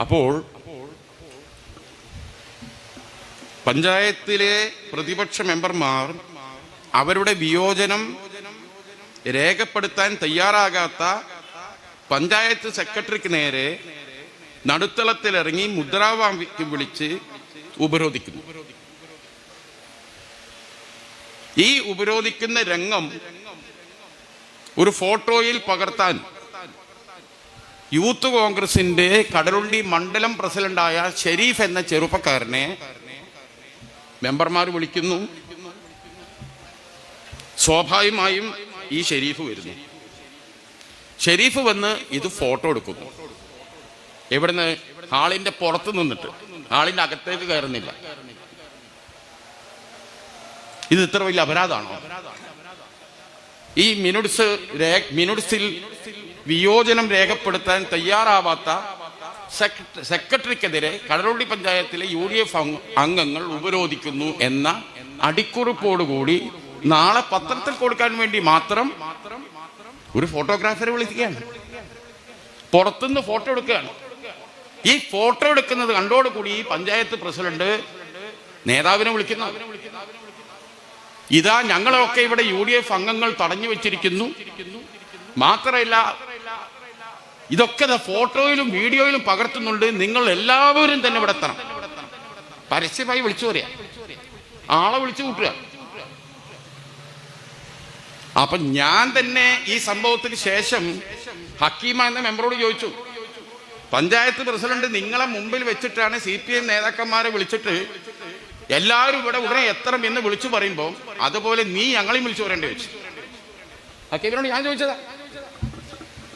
അപ്പോൾ പഞ്ചായത്തിലെ പ്രതിപക്ഷ മെമ്പർമാർ അവരുടെ വിയോജനം രേഖപ്പെടുത്താൻ തയ്യാറാകാത്ത പഞ്ചായത്ത് സെക്രട്ടറിക്ക് നേരെ നടുത്തളത്തിലിറങ്ങി മുദ്രാവാക്യം വിളിച്ച് ഉപരോധിക്കുന്നു. ഈ ഉപരോധിക്കുന്ന രംഗം ഒരു ഫോട്ടോയിൽ പകർത്താൻ യൂത്ത് കോൺഗ്രസിന്റെ കടലുണ്ടി മണ്ഡലം പ്രസിഡന്റായ ഷെരീഫ് എന്ന ചെറുപ്പക്കാരനെ മെമ്പർമാർ വിളിക്കുന്നു. സ്വാഭാവികമായും ഈ ഷെരീഫ് വരുന്നു. ഷെരീഫ് വന്ന് ഇത് ഫോട്ടോ എടുക്കുന്നു. എവിടുന്ന്? ഹാളിന്റെ പുറത്ത് നിന്നിട്ട്. ഹാളിന്റെ അകത്തേക്ക് കയറുന്നില്ല. ഇത് ഇത്ര വലിയ അപരാധമാണോ? ഈ മിനുട്സ് മിനുട്സിൽ വിയോജനം രേഖപ്പെടുത്താൻ തയ്യാറാവാത്ത സെക്ര- സെക്രട്ടറിക്കെതിരെ കടലുണ്ടി പഞ്ചായത്തിലെ യു ഡി എഫ് അംഗങ്ങൾ ഉപരോധിക്കുന്നു എന്ന അടിക്കുറിപ്പോടുകൂടി നാളെ പത്രത്തിൽ കൊടുക്കാൻ വേണ്ടി മാത്രം ഒരു ഫോട്ടോഗ്രാഫറെ വിളിക്കുകയാണ്. പുറത്തുനിന്ന് ഫോട്ടോ എടുക്കുകയാണ്. ഈ ഫോട്ടോ എടുക്കുന്നത് കണ്ടോടുകൂടി ഈ പഞ്ചായത്ത് പ്രസിഡന്റ് നേതാവിനെ വിളിക്കുന്നു. ഇതാ ഞങ്ങളൊക്കെ ഇവിടെ യു ഡി എഫ് അംഗങ്ങൾ തടഞ്ഞു വെച്ചിരിക്കുന്നു. മാത്രമല്ല ഇതൊക്കെ ഫോട്ടോയിലും വീഡിയോയിലും പകർത്തുന്നുണ്ട്. നിങ്ങൾ എല്ലാവരും തന്നെ ഇവിടെ എത്തണം. പരസ്യമായി വിളിച്ചു പറയാ. ആളെ വിളിച്ചു കൂട്ടുക. അപ്പൊ ഞാൻ തന്നെ ഈ സംഭവത്തിന് ശേഷം ഹക്കീമ എന്ന മെമ്പറോട് ചോദിച്ചു. പഞ്ചായത്ത് പ്രസിഡന്റ് നിങ്ങളെ മുമ്പിൽ വെച്ചിട്ടാണ് സി പി എം നേതാക്കന്മാരെ വിളിച്ചിട്ട് എല്ലാവരും ഇവിടെ ഉടനെ എത്തണം എന്ന് വിളിച്ചു പറയുമ്പോൾ അതുപോലെ നീ ഞങ്ങളെയും വിളിച്ചു പറയേണ്ടി വെച്ചു. ഹക്കീമിനോട് ഞാൻ ചോദിച്ചതാ.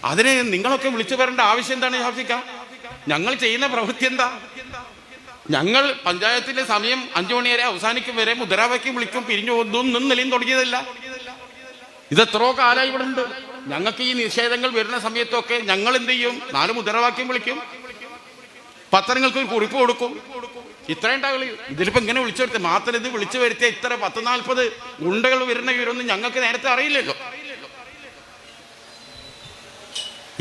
അതിന് നിങ്ങളൊക്കെ വിളിച്ചു വരേണ്ട ആവശ്യം എന്താണ് ഷാഫിക്ക ഞങ്ങൾ ചെയ്യുന്ന പ്രവൃത്തി എന്താ? ഞങ്ങൾ പഞ്ചായത്തിലെ സമയം അഞ്ചു മണി വരെ അവസാനിക്കും വരെ മുദ്രാവാക്യം വിളിക്കും പിരിഞ്ഞു ഒന്നും നിന്നലിയും തുടങ്ങിയതല്ല. ഇത് എത്രയോ കാലമായി ഇവിടെ ഉണ്ട്. ഞങ്ങൾക്ക് ഈ നിഷേധങ്ങൾ വരുന്ന സമയത്തൊക്കെ ഞങ്ങൾ എന്ത് ചെയ്യും? നാല് മുദ്രാവാക്യം വിളിക്കും. പത്രങ്ങൾക്ക് ഒരു കുറിപ്പ് കൊടുക്കും. ഇത്രയും ഉണ്ടാകളി ഇതിലിപ്പോ ഇങ്ങനെ വിളിച്ചു വരുത്തി മാത്രം ഇത് വിളിച്ചു വരുത്തിയ ഇത്ര പത്ത് നാൽപ്പത് ഗുണ്ടകൾ വരുന്ന വിവരമൊന്നും ഞങ്ങൾക്ക് നേരത്തെ അറിയില്ലല്ലോ.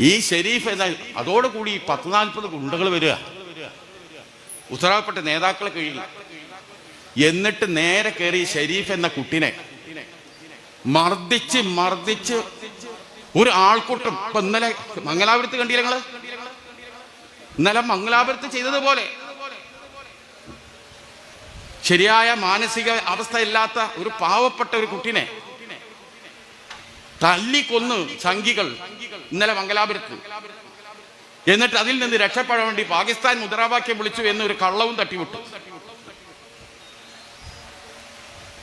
ഈ ഷെരീഫ് എന്ന അതോടുകൂടി പത്ത് നാൽപ്പത് ഗുണ്ടകൾ വരിക. ഉത്തരവാദപ്പെട്ട നേതാക്കളെ കഴിയും എന്നിട്ട് നേരെ കയറി ഷെരീഫ് എന്ന കുട്ടിനെ മർദ്ദിച്ച് മർദ്ദിച്ച് ഒരു ആൾക്കൂട്ടം. ഇപ്പൊ ഇന്നലെ മംഗലാപുരത്ത് കണ്ടില്ല നിങ്ങൾ? ഇന്നലെ മംഗലാപുരത്ത് ചെയ്തതുപോലെ. ശരിയായ മാനസിക അവസ്ഥ ഇല്ലാത്ത ഒരു പാവപ്പെട്ട ഒരു കുട്ടിനെ തല്ലിക്കൊന്ന് സംഘികൾ ഇന്നലെ മംഗലാപുരത്ത്. എന്നിട്ട് അതിൽ നിന്ന് രക്ഷപ്പെടാൻ വേണ്ടി പാകിസ്ഥാൻ മുദ്രാവാക്യം വിളിച്ചു എന്നൊരു കള്ളവും തട്ടിവിട്ടു.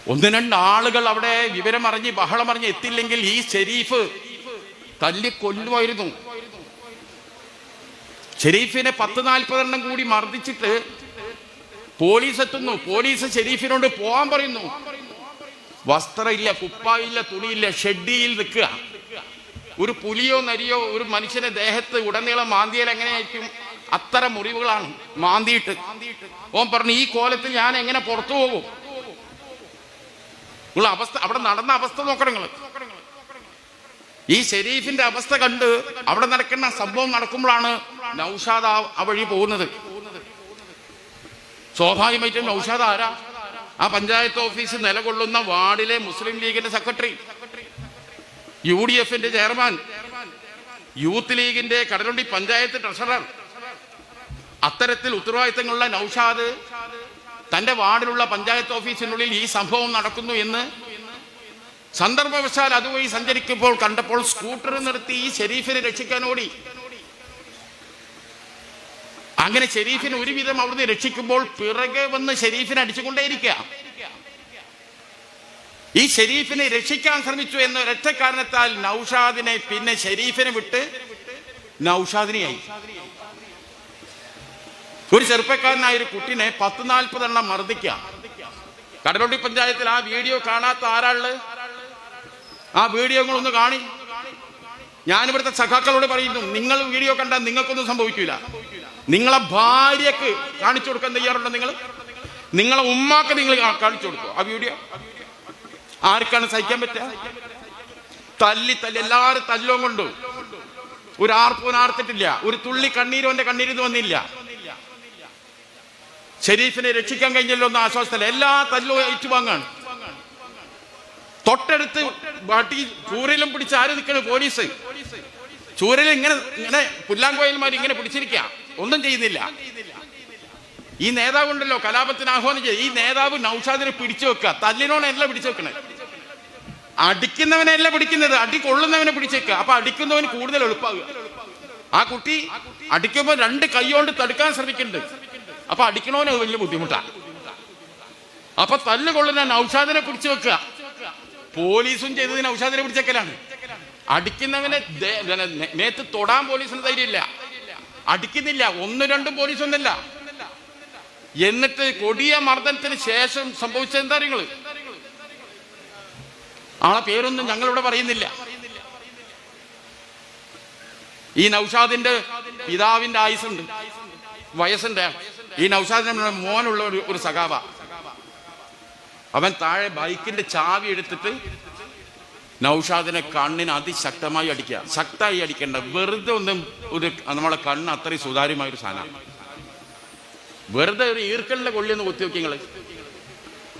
ഒന്ന് രണ്ട് ആളുകൾ അവിടെ വിവരം അറിഞ്ഞ് ബഹളം അറിഞ്ഞ് എത്തില്ലെങ്കിൽ ഈ ഷെരീഫ് തല്ലിക്കൊല്ലുമായിരുന്നു. ഷെരീഫിനെ പത്ത് നാൽപ്പതെണ്ണം കൂടി മർദ്ദിച്ചിട്ട് പോലീസ് എത്തുന്നു. പോലീസ് ഷെരീഫിനോട് പോകാൻ പറയുന്നു. വസ്ത്രമില്ല കുപ്പായില്ല തുണിയില്ല ഷെഡിയിൽ നിൽക്കുക. ഒരു പുലിയോ നരിയോ ഒരു മനുഷ്യന്റെ ദേഹത്ത് ഉടനീളം മാന്തിയാൽ എങ്ങനെയായിരിക്കും? അത്തര മുറിവുകളാണ് മാന്തിയിട്ട്. ഓൻ പറഞ്ഞു ഈ കോലത്തിൽ ഞാൻ എങ്ങനെ പുറത്തു പോകും? ഉള്ള അവസ്ഥ അവിടെ നടന്ന അവസ്ഥ നോക്കണം നിങ്ങൾ ഈ ഷെരീഫിന്റെ അവസ്ഥ കണ്ട് അവിടെ നടക്കുന്ന സംഭവം നടക്കുമ്പോഴാണ് നൗഷാദ് ആ വഴി പോകുന്നത്. സ്വാഭാവികമായിട്ടും നൗഷാദ് ആരാ? ആ പഞ്ചായത്ത് ഓഫീസ് നിലകൊള്ളുന്ന വാർഡിലെ മുസ്ലിം ലീഗിന്റെ സെക്രട്ടറി യു ഡി എഫിന്റെ ചെയർമാൻ യൂത്ത് ലീഗിന്റെ കടലുണ്ടി പഞ്ചായത്ത് ട്രഷറർ. അത്തരത്തിൽ ഉത്തരവാദിത്തങ്ങളുള്ള നൌഷാദ് തന്റെ വാർഡിലുള്ള പഞ്ചായത്ത് ഓഫീസിനുള്ളിൽ ഈ സംഭവം നടക്കുന്നു എന്ന് സന്ദർഭവശാൽ അതുവഴി സഞ്ചരിക്കുമ്പോൾ കണ്ടപ്പോൾ സ്കൂട്ടർ നിർത്തി ഈ ഷെരീഫിനെ രക്ഷിക്കാൻ ഓടി. അങ്ങനെ ഷെരീഫിന് ഒരുവിധം അവിടുന്ന് രക്ഷിക്കുമ്പോൾ പിറകെ വന്ന് ഷെരീഫിനെ അടിച്ചുകൊണ്ടേയിരിക്കുക. ഈ ഷെരീഫിനെ രക്ഷിക്കാൻ ശ്രമിച്ചു എന്ന ഒരൊറ്റ കാരണത്താൽ നൗഷാദിനെ പിന്നെ ഷെരീഫിനെ വിട്ട് നൗഷാദിനെയായി. ഒരു ചെറുപ്പക്കാരനായ ഒരു കുട്ടിനെ പത്ത് നാൽപ്പതെണ്ണം മർദ്ദിക്കുക. കടലോട്ടി പഞ്ചായത്തിൽ ആ വീഡിയോ കാണാത്ത ആരാൾ? ആ വീഡിയോ ഒന്ന് കാണി. ഞാനിവിടുത്തെ സഖാക്കളോട് പറയുന്നു നിങ്ങൾ വീഡിയോ കണ്ടാൽ നിങ്ങൾക്കൊന്നും സംഭവിക്കില്ല നിങ്ങളെ ഭാര്യക്ക് കാണിച്ചു കൊടുക്കാൻ തയ്യാറുണ്ടോ നിങ്ങൾ? നിങ്ങളെ ഉമ്മാക്ക് നിങ്ങൾ കാണിച്ചു കൊടുക്കും ആ വീഡിയോ ആർക്കാണ് സഹിക്കാൻ പറ്റുക? തല്ലി തല്ലി എല്ലാവരും തല്ലും കൊണ്ടു. ഒരു ആർപ്പൂൻ ആർത്തിട്ടില്ല. ഒരു തുള്ളി കണ്ണീരും എന്റെ കണ്ണീരിന്ന് വന്നില്ല. ഷെരീഫിനെ രക്ഷിക്കാൻ കഴിഞ്ഞല്ലോ എന്ന ആശ്വാസത്തില്ല എല്ലാ തല്ലും ഏറ്റുവാങ്ങാണ്. തൊട്ടടുത്ത് ബാട്ടി ചൂരലും പിടിച്ച് ആര് നിൽക്കണ്? പോലീസ്. ചൂരൽ ഇങ്ങനെ ഇങ്ങനെ പുല്ലാങ്കോയന്മാർ ഇങ്ങനെ പിടിച്ചിരിക്കുക ഒന്നും ചെയ്യുന്നില്ല. ഈ നേതാവ് ഉണ്ടല്ലോ കലാപത്തിന് ആഹ്വാനം ചെയ്ത് ഈ നേതാവ് നൌഷാദിനെ പിടിച്ചു വെക്കുക. തല്ലിനോണല്ല പിടിച്ചു വെക്കണേ. അടിക്കുന്നവനല്ല പിടിക്കുന്നത് അടി കൊള്ളുന്നവനെ പിടിച്ചേക്കുക അപ്പൊ അടിക്കുന്നവന് കൂടുതൽ എളുപ്പമാകുക ആ കുട്ടി അടിക്കുമ്പോൾ രണ്ട് കൈകൊണ്ട് തടുക്കാൻ ശ്രമിക്കുന്നുണ്ട്. അപ്പൊ അടിക്കണവന് വലിയ ബുദ്ധിമുട്ടാണ് അപ്പൊ തല്ല് കൊള്ളുന്ന നൌഷാദിനെ പിടിച്ചു വെക്കുക. പോലീസും ചെയ്തത് നൌഷാദിനെ പിടിച്ചേക്കലാണ് അടിക്കുന്നവനെ നേത്ത് തൊടാൻ പോലീസിന് ധൈര്യമില്ല. അടിക്കുന്നില്ല. ഒന്നും രണ്ടും പോലീസൊന്നല്ല എന്നിട്ട് കൊടിയ മർദ്ദനത്തിന് ശേഷം സംഭവിച്ച എന്താ നിങ്ങൾ ആളെ പേരൊന്നും ഞങ്ങളിവിടെ പറയുന്നില്ല. ഈ നൗഷാദിന്റെ പിതാവിന്റെ ആയുസുണ്ട്. വയസ്സുണ്ട്. ഈ നൗഷാദിന്റെ മോനുള്ള ഒരു സഖാവ. അവൻ താഴെ ബൈക്കിന്റെ ചാവി എടുത്തിട്ട് നൗഷാദിനെ കണ്ണിന് അതിശക്തമായി അടിക്കുക. ശക്തമായി അടിക്കേണ്ട വെറുതെ ഒന്നും ഒരു നമ്മളെ കണ്ണ് അത്രയും സുതാര്യമായ ഒരു സാധനമാണ്. വെറുതെ ഒരു ഈർക്കലിന്റെ കൊള്ളിയൊന്ന് കുത്തിവെക്കി നിങ്ങൾ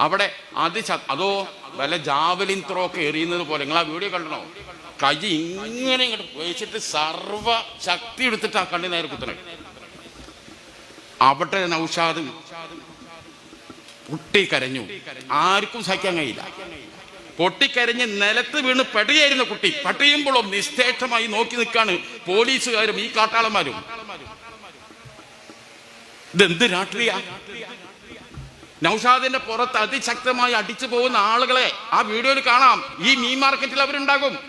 അവിടെ അതി അതോ വല്ല ജാവലിൻ ത്രോ ഒക്കെ എറിയുന്നത് പോലെ നിങ്ങൾ ആ വീഡിയോ കണ്ടണോ? കൈ ഇങ്ങനെ ഇങ്ങോട്ട് വെച്ചിട്ട് സർവ ശക്തി എടുത്തിട്ട് ആ കണ്ണി നേരെ കുത്തണേ. അവിടെ നൗഷാദ് പൊട്ടിക്കരഞ്ഞു ആർക്കും സഹിക്കാൻ കഴിയില്ല. പൊട്ടിക്കരഞ്ഞ് നിലത്ത് വീണ് പെടുകയായിരുന്നു കുട്ടി പട്ടിയുമ്പോഴും നിസ്തേക്ഷമായി നോക്കി നിൽക്കാണ് പോലീസുകാരും ഈ കാട്ടാളന്മാരും. ഇതെന്ത് രാഷ്ട്രീയ? നൌഷാദിന്റെ പുറത്ത് അതിശക്തമായി അടിച്ചു പോകുന്ന ആളുകളെ ആ വീഡിയോയിൽ കാണാം. ഈ മീൻ മാർക്കറ്റിൽ അവരുണ്ടാകും.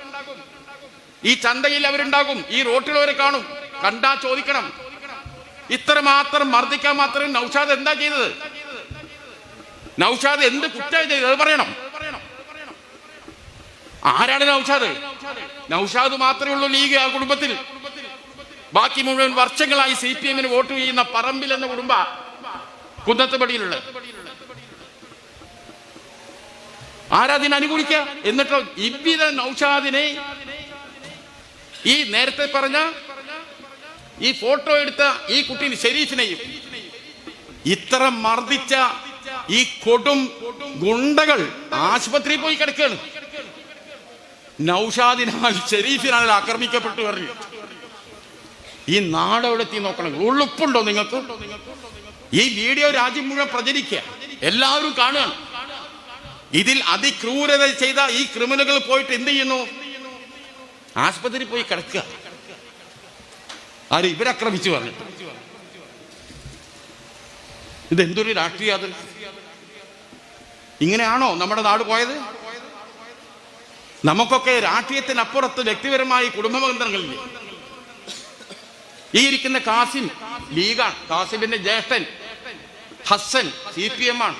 ഈ ചന്തയിൽ അവരുണ്ടാകും. ഈ റോട്ടിൽ അവരെ കാണും. കണ്ടാ ചോദിക്കണം. ഇത്ര മാത്രം മർദ്ദിക്കാൻ മാത്രം നൌഷാദ് എന്താ ചെയ്തത്? നൌഷാദ് എന്ത് കുറ്റം ചെയ്തത്? പറയണം. ആരാണ് നൗഷാദ്? നൗഷാദ് മാത്രമേ ഉള്ളൂ ലീഗ് ആ കുടുംബത്തിൽ. ബാക്കി മുഴുവൻ വർഷങ്ങളായി സി പി എമ്മിന് വോട്ട് ചെയ്യുന്ന പറമ്പിൽ എന്ന കുടുംബ കുന്നത്തുപടിയിലുള്ള ആരാധന അനുകൂലിക്ക എന്നിട്ടോ ഇവിധ നൗഷാദിനെ ഈ നേരത്തെ പറഞ്ഞ ഈ ഫോട്ടോ എടുത്ത ഈ കുട്ടീനെ ഷെരീഫിനെയും ഇത്ര മർദ്ദിച്ച ഈ കൊടും ഗുണ്ടകൾ ആശുപത്രിയിൽ പോയി കിടക്കുകയാണ്. നൗഷാദിനാൽ ഷെരീഫിനാൽ ആക്രമിക്കപ്പെട്ടു പറഞ്ഞു. ഈ നാടെവിടെത്തി നോക്കണം? ഉള്ളുപ്പുണ്ടോ നിങ്ങൾക്ക്? ഈ വീഡിയോ രാജ്യം മുഴുവൻ പ്രചരിക്കുക. എല്ലാവരും കാണുകയാണ് ഇതിൽ അതിക്രൂരത ചെയ്ത ഈ ക്രിമിനലുകൾ പോയിട്ട് എന്ത് ചെയ്യുന്നു? ആശുപത്രി പോയി കിടക്കുക. ആര് ഇവരക്രമിച്ചു പറഞ്ഞു. ഇതെന്തൊരു രാഷ്ട്രീയ ഇങ്ങനെയാണോ നമ്മുടെ നാട് പോയത്? നമുക്കൊക്കെ രാഷ്ട്രീയത്തിനപ്പുറത്ത് വ്യക്തിപരമായി കുടുംബ ബന്ധങ്ങളില്ലേ ഈ ഇരിക്കുന്ന കാസിം ലീഗാണ്. കാസിമിന്റെ ജ്യേഷ്ഠൻ ഹസൻ സി പി എം ആണ്.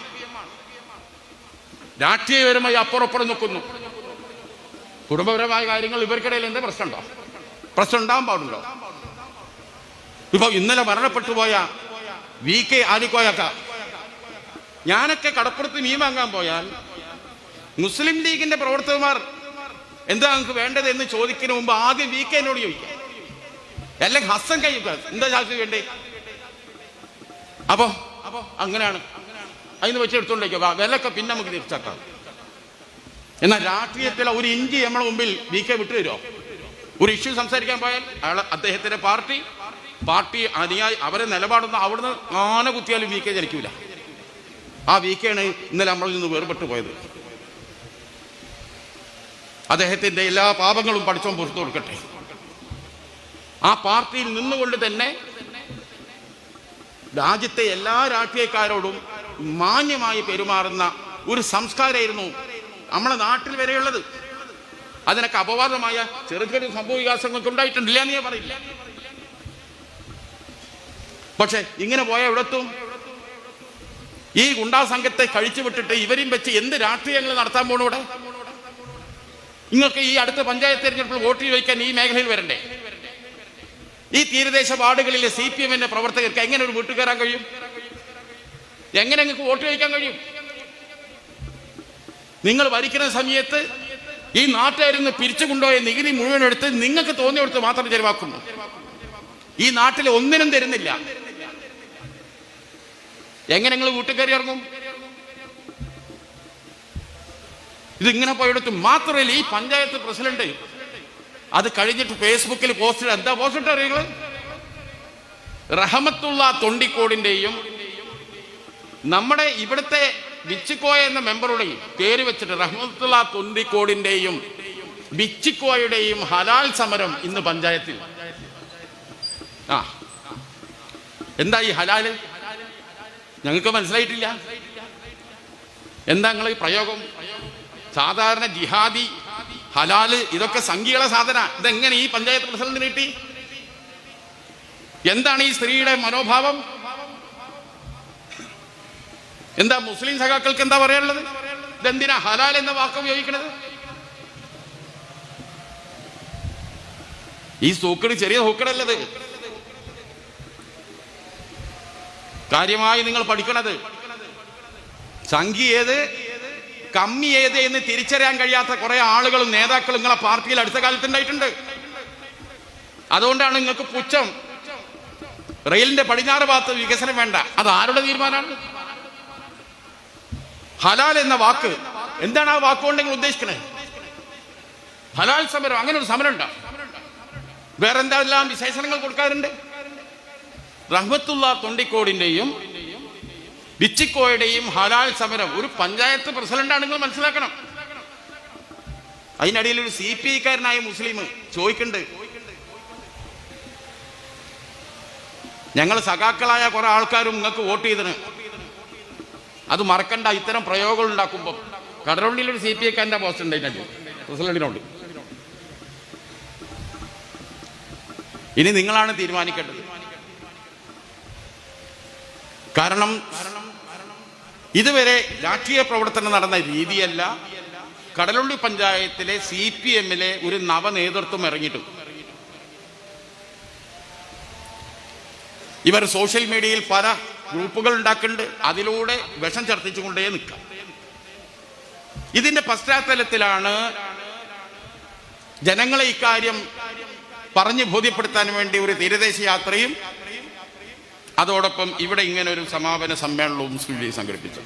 രാഷ്ട്രീയപരമായി അപ്പുറപ്പുറം നിൽക്കുന്നു. കുടുംബപരമായ കാര്യങ്ങൾ ഇവർക്കിടയിൽ എന്ത് പ്രശ്നമുണ്ടോ? പ്രശ്നം ഉണ്ടാവാൻ പാടുണ്ടോ? ഇപ്പൊ ഇന്നലെ മരണപ്പെട്ടു പോയ വി കെ ആലിക്കോയക്ക ഞാനൊക്കെ കടപ്പുറത്ത് മീൻ വാങ്ങാൻ പോയാൽ മുസ്ലിം ലീഗിന്റെ പ്രവർത്തകന്മാർ എന്താ നിങ്ങൾക്ക് വേണ്ടത് എന്ന് ചോദിക്കുന്നതിന് മുമ്പ് ആദ്യം വി കെ എന്നോട് ചോദിക്കാം. അല്ലെങ്കിൽ ഹസ്സൻ കഴിയും എന്താ ചാർജ് വേണ്ടേ? അപ്പോ അപ്പോ അങ്ങനെയാണ്. അതിന് വെച്ച് എടുത്തോണ്ടേക്കോ വിലക്കെ പിന്നെ നമുക്ക് തിരിച്ചാക്കാം. എന്നാൽ രാഷ്ട്രീയത്തിലെ ഒരു ഇഞ്ചി നമ്മളെ മുമ്പിൽ വി കെ വിട്ടുതരുമോ ഒരു ഇഷ്യൂ സംസാരിക്കാൻ പോയാൽ അയാൾ അദ്ദേഹത്തിന്റെ പാർട്ടി പാർട്ടി അനുയായി അവരെ നിലപാടൊന്നും അവിടുന്ന് ആന കുത്തിയാലും വി കെ ജനിക്കൂല. ആ വി കെ ആണ് ഇന്നലെ നമ്മളിൽ നിന്ന് വേർപെട്ടു പോയത്. അദ്ദേഹത്തിന്റെ എല്ലാ പാപങ്ങളും പഠിച്ചോൻ പുറത്തു കൊടുക്കട്ടെ. ആ പാർട്ടിയിൽ നിന്നുകൊണ്ട് തന്നെ രാജ്യത്തെ എല്ലാ രാഷ്ട്രീയക്കാരോടും മാന്യമായി പെരുമാറുന്ന ഒരു സംസ്കാരമായിരുന്നു നമ്മളെ നാട്ടിൽ വരെയുള്ളത്. അതിനൊക്കെ അപവാദമായ ചെറു ചെറിയ സംഭവ വികാസങ്ങൾക്ക് ഉണ്ടായിട്ടുണ്ടില്ല എന്ന് ഞാൻ പറയില്ല. പക്ഷെ ഇങ്ങനെ പോയ എവിടെത്തും ഈ ഗുണ്ടാ സംഘത്തെ കഴിച്ചു വിട്ടിട്ട് ഇവരും വെച്ച് എന്ത് രാഷ്ട്രീയങ്ങൾ നടത്താൻ പോണു ഇവിടെ? നിങ്ങൾക്ക് ഈ അടുത്ത പഞ്ചായത്ത് തിരഞ്ഞെടുപ്പിൽ വോട്ട് ചോദിക്കാൻ ഈ മേഖലയിൽ വരണ്ടേ? ഈ തീരദേശ വാർഡുകളിലെ സി പി എമ്മിന്റെ പ്രവർത്തകർക്ക് എങ്ങനെ ഒരു വീട്ടിൽ കയറാൻ കഴിയും? എങ്ങനെ നിങ്ങൾക്ക് വോട്ട് ചോദിക്കാൻ കഴിയും? നിങ്ങൾ ഭരിക്കുന്ന സമയത്ത് ഈ നാട്ടുകാരിൽ നിന്ന് പിരിച്ചു കൊണ്ടുപോയ നികുതി മുഴുവൻ എടുത്ത് നിങ്ങൾക്ക് തോന്നിയെടുത്ത് മാത്രം ചെലവാക്കുന്നു. ഈ നാട്ടിൽ ഒന്നിനും തരുന്നില്ല. എങ്ങനെ നിങ്ങൾ വീട്ടിൽ കയറി ഇറങ്ങും? ഇതിങ്ങനെ പോയെടുത്ത് മാത്രമല്ല ഈ പഞ്ചായത്ത് പ്രസിഡന്റ് അത് കഴിഞ്ഞിട്ട് ഫേസ്ബുക്കിൽ പോസ്റ്റ് എന്താ പോസ്റ്റ് അറിയുക റഹമത്തുള്ള തൊണ്ടിക്കോടിന്റെയും നമ്മുടെ ഇവിടുത്തെ ബിച്ചിക്കോയ എന്ന മെമ്പറുടെയും പേര് വെച്ചിട്ട് റഹ്മത്തുള്ള തൊണ്ടിക്കോടിന്റെയും ബിച്ചിക്കോയുടെയും ഹലാൽ സമരം ഇന്ന് പഞ്ചായത്തിൽ. ആ. എന്താ ഈ ഹലാൽ ഞങ്ങൾക്ക് മനസ്സിലായിട്ടില്ല. എന്താ നിങ്ങൾ ഈ പ്രയോഗം? സാധാരണ ജിഹാദി ഹലാൽ ഇതൊക്കെ സംഖ്യകളെ സാധന. ഇതെങ്ങനെ ഈ പഞ്ചായത്ത് പ്രസിഡന്റിന് കിട്ടി? എന്താണ് ഈ സ്ത്രീയുടെ മനോഭാവം? എന്താ മുസ്ലിം സഖാക്കൾക്ക് എന്താ പറയാനുള്ളത്? ഇതെന്തിനാ ഹലാൽ എന്ന വാക്ക് ഉപയോഗിക്കണത്? ഈ സൂക്കട് ചെറിയ സൂക്കടല്ലത്. കാര്യമായി നിങ്ങൾ പഠിക്കണത്. സംഖ്യ ഏത്? കമ്മി ഏത് എന്ന് തിരിച്ചറിയാൻ കഴിയാത്ത കുറെ ആളുകളും നേതാക്കളും നിങ്ങളെ പാർട്ടിയിൽ അടുത്ത കാലത്ത് ഉണ്ടായിട്ടുണ്ട്. അതുകൊണ്ടാണ് നിങ്ങൾക്ക് പുച്ഛം. റെയിലിന്റെ പടിഞ്ഞാറ് ഭാഗത്ത് വികസനം വേണ്ട. അത് ആരുടെ തീരുമാനമാണ്? ഹലാൽ എന്ന വാക്ക്. എന്താണ് ആ വാക്കുകൊണ്ട് നിങ്ങൾ ഉദ്ദേശിക്കുന്നത് ഹലാൽ സമരം അങ്ങനെ ഒരു സമരം ഉണ്ടോ? വേറെന്തെല്ലാം വിശേഷണങ്ങൾ കൊടുക്കാറുണ്ട്? റഹ്മത്തുള്ള തൊണ്ടിക്കോടിന്റെയും ബിച്ചിക്കോയുടെയും ഹലാൽ സമരം ഒരു പഞ്ചായത്ത് പ്രസിഡന്റാണ് നിങ്ങൾ മനസ്സിലാക്കണം. അതിനിടയിൽ ഒരു സി പി ഐക്കാരനായ മുസ്ലിം ചോദിക്കുന്നുണ്ട്. ഞങ്ങൾ സഖാക്കളായ കുറെ ആൾക്കാരും നിങ്ങൾക്ക് വോട്ട് ചെയ്തിന്. അത് മറക്കണ്ട ഇത്തരം പ്രയോഗങ്ങൾ ഉണ്ടാക്കുമ്പോൾ കടലുള്ളിൽ ഒരു സി പി ഐക്കാരന്റെ പോസ്റ്റ് ഉണ്ട് അതിനകത്ത്. പ്രസിഡന്റിനോട്. ഇനി നിങ്ങളാണ് തീരുമാനിക്കേണ്ടത്. കാരണം ഇതുവരെ രാഷ്ട്രീയ പ്രവർത്തനം നടന്ന രീതിയല്ല. കടലുള്ളി പഞ്ചായത്തിലെ സി പി എമ്മിലെ ഒരു നവനേതൃത്വം ഇറങ്ങിയിട്ടു. ഇവർ സോഷ്യൽ മീഡിയയിൽ പല ഗ്രൂപ്പുകൾ ഉണ്ടാക്കുന്നുണ്ട്. അതിലൂടെ വിഷം ചർത്തിച്ചുകൊണ്ടേ നിൽക്കാം. ഇതിന്റെ പശ്ചാത്തലത്തിലാണ് ജനങ്ങളെ ഇക്കാര്യം പറഞ്ഞു ബോധ്യപ്പെടുത്താൻ വേണ്ടി ഒരു തീരദേശ യാത്രയും അതോടൊപ്പം ഇവിടെ ഇങ്ങനെ ഒരു സമാപന സമ്മേളനവും സ്കൂളിൽ സംഘടിപ്പിച്ചു.